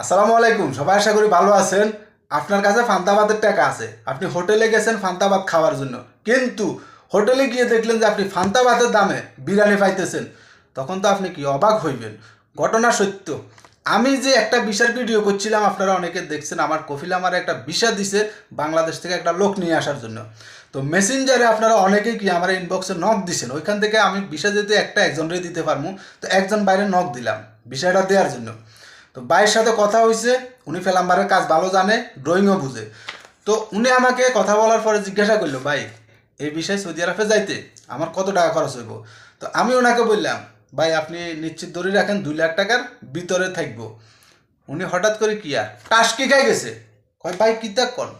আসসালামু আলাইকুম, সবাই আশা করি ভালো আছেন। আপনার কাছে ফান্তাবাদের টাকা আছে। আপনি হোটেলে গেছেন ফান্তাবাদ খাওয়ার জন্য। কিন্তু হোটেলে গিয়ে দেখলেন যে আপনি ফান্তাবাদের দামে বিরিয়ানি পাইতেছেন। তখন তো আপনি কি অবাক হইবেন? ঘটনা সত্য। আমি যে একটা বিশার ভিডিও করছিলাম, আপনারা অনেকে দেখছেন, আমার কফিল আমার একটা বিষা দিছে বাংলাদেশ থেকে একটা লোক নিয়ে আসার জন্য। তো মেসেঞ্জারে আপনারা অনেকেই কি আমার ইনবক্সে নক দিছেন? ওইখান থেকে আমি বিষা যেতে একটা একজনরে দিতে পারব তো একজন বাইরে নক দিলাম বিষয়টা দেওয়ার জন্য। তো ভাইয়ের সাথে কথা হয়েছে উনি ফেলাম্বারের কাজ ভালো জানে ড্রয়িংও বুঝে। তো উনি আমাকে কথা বলার পরে জিজ্ঞাসা করল, ভাই, এই বিষয়ে সৌদি আরবে যাইতে আমার কত টাকা খরচ হইব? তো আমি ওনাকে বললাম, ভাই, আপনি নিশ্চিত ধরে রাখেন দুই লাখ টাকার ভিতরে থাকব। উনি হঠাৎ করে কি আর টাস কি খাই গেছে। কয়, ভাই, কি তা কন?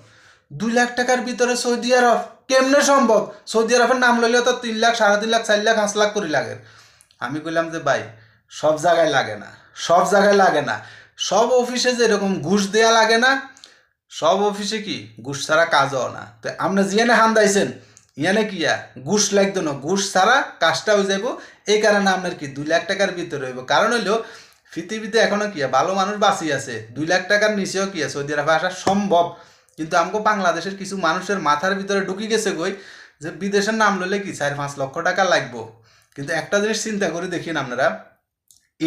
দুই লাখ টাকার ভিতরে সৌদি আরব, কেমনে সম্ভব? সৌদি আরবের নাম লইলে তো তিন লাখ, সাড়ে তিন লাখ, চার লাখ, পাঁচ লাখ করে লাগে। আমি কইলাম যে, ভাই, সব জায়গায় লাগে না। সব জায়গায় লাগে না। সব অফিসে যে এরকম ঘুষ দেয়া লাগে না, সব অফিসে কি? ঘুষ ছাড়া কাজও না। তো আপনি জিয়ানে হান দাইছেন ইয়ানে কি ঘুষ লাগতো না। ঘুষ ছাড়া কাজটা হয়ে যাইব। এই কারণে আপনার কি দুই লাখ টাকার ভিতরে হইব। কারণ হইল, পৃথিবীতে এখনও কি ভালো মানুষ বাঁচি আছে। দুই লাখ টাকার নিচেও কি সৌদি আরবে আসা সম্ভব। কিন্তু আমাকে বাংলাদেশের কিছু মানুষের মাথার ভিতরে ঢুকি গেছে কই? যে বিদেশের নাম লইলে কি চার পাঁচ লক্ষ টাকা লাগবো? কিন্তু একটা জিনিস চিন্তা করে দেখিন আপনারা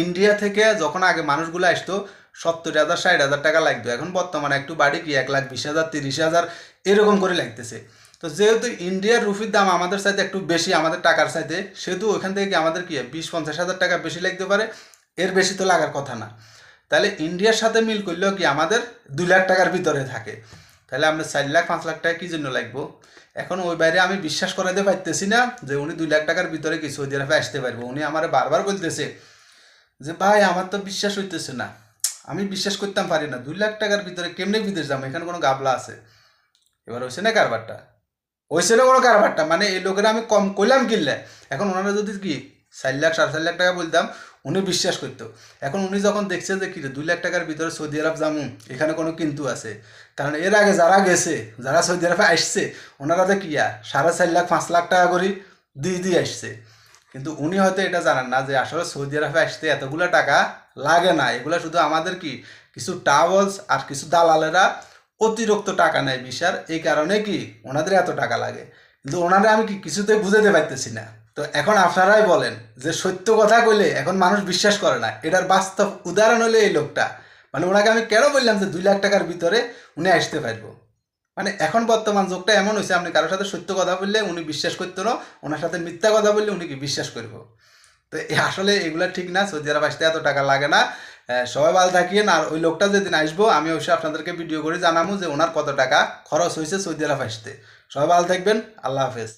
ইন্ডিয়া থেকে যখন আগে মানুষগুলো আসতো, সত্তর হাজার, ষাট হাজার টাকা লাগতো। এখন বর্তমানে একটু বাড়ি কি এক লাখ, বিশ হাজার, তিরিশ হাজার এরকম করে লাগতেছে। তো যেহেতু ইন্ডিয়ার রুপির দাম আমাদের সাথে একটু বেশি, আমাদের টাকার সাথে সেহেতু ওখান থেকে কি আমাদের কি বিশ, পঞ্চাশ হাজার টাকা বেশি লাগতে পারে। এর বেশি তো লাগার কথা না। তাহলে ইন্ডিয়ার সাথে মিল করলেও কি আমাদের দুই লাখ টাকার ভিতরে থাকে। তাহলে আমরা চার লাখ, পাঁচ লাখ টাকা কী জন্য লাগবো? এখন ওই বাইরে আমি বিশ্বাস করাতে পারতেছি না যে উনি দুই লাখ টাকার ভিতরে কি সৌদি আরবে আসতে পারব। উনি আমার বারবার বলতেছে যে, ভাই, আমার তো বিশ্বাস হইতেছে না। আমি বিশ্বাস করতাম পারি না। দুই লাখ টাকার ভিতরে কেমনে বিদেশ যাব? এখানে কোনো গাবলা আছে? এবার হয়েছে না কারবারটা? হয়েছে না কোনো কারবারটা? মানে এই লোকেরা আমি কম কইলাম কিনলে। এখন ওনারা যদি কি চার লাখ, সাড়ে চার লাখ টাকা বলতাম, উনি বিশ্বাস করতো। এখন উনি যখন দেখছে যে কি দুই লাখ টাকার ভিতরে সৌদি আরব যাব এখানে কোনো কিন্তু আছে। কারণ এর আগে যারা গেছে, যারা সৌদি আরবে আসছে, ওনারা তো কি সাড়ে চার লাখ, পাঁচ লাখ টাকা করে দিয়ে দিয়ে আসছে। কিন্তু উনি হয়তো এটা জানেন না যে আসলে সৌদি আরবে আসতে এতগুলো টাকা লাগে না। এগুলো শুধু আমাদের কি? কিছু টাওয়ালস আর কিছু দালালেরা অতিরিক্ত টাকা নেয় বিশার এই কারণে কি ওনাদের এত টাকা লাগে? কিন্তু ওনারা আমি কি কিছুতে বুঝাতে পারতেছি না। তো এখন আপনারাই বলেন যে সত্য কথা কইলে এখন মানুষ বিশ্বাস করে না। এটার বাস্তব উদাহরণ হলো এই লোকটা। মানে ওনাকে আমি কেন বললাম যে দুই লাখ টাকার ভিতরে উনি আসতে পারব? মানে এখন বর্তমান যুগটা এমন হয়েছে আপনি কারোর সাথে সত্য কথা বললে উনি বিশ্বাস করতো না, ওনার সাথে মিথ্যা কথা বললে উনি কি বিশ্বাস করব? তো আসলে এগুলো ঠিক না, সৌদি আরব আসতে এত টাকা লাগে না। সবাই ভালো থাকিয়েন আর ওই লোকটা যেদিন আসব, আমি অবশ্যই আপনাদেরকে ভিডিও করে জানাব যে ওনার কত টাকা খরচ হয়েছে সৌদি আরব আসতে। সবাই ভালো থাকবেন, আল্লাহ হাফেজ।